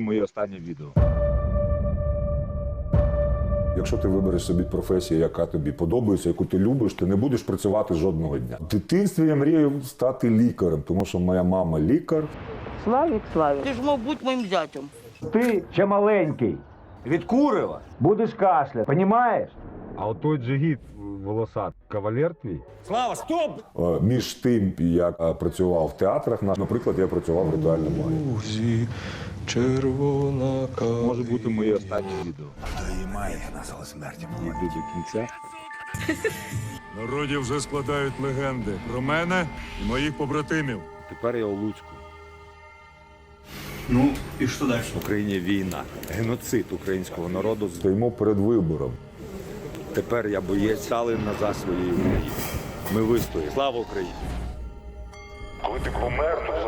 моє останнє відео. Якщо ти вибереш собі професію, яка тобі подобається, яку ти любиш, ти не будеш працювати жодного дня. В дитинстві я мріяв стати лікарем, тому що моя мама лікар. Славік, Славік, Ти ж мав бути моїм зятем. Ти ще маленький. Від курива будеш кашляти, понімаєш? А от той джигіт волосат, кавалер твій? Е, Між тим, як працював в театрах, наприклад, я працював в ритуальному магії. Червона Може бути моє останнє відео. Йду до кінця. Народі вже складають легенди про мене і моїх побратимів. Тепер я у Луцьку. Ну і що далі? В Україні війна, геноцид українського народу. Стоїмо перед вибором. Тепер я боєць стали на своєї України. Ми вистоїмо. Слава Україні! Коли ти помер, то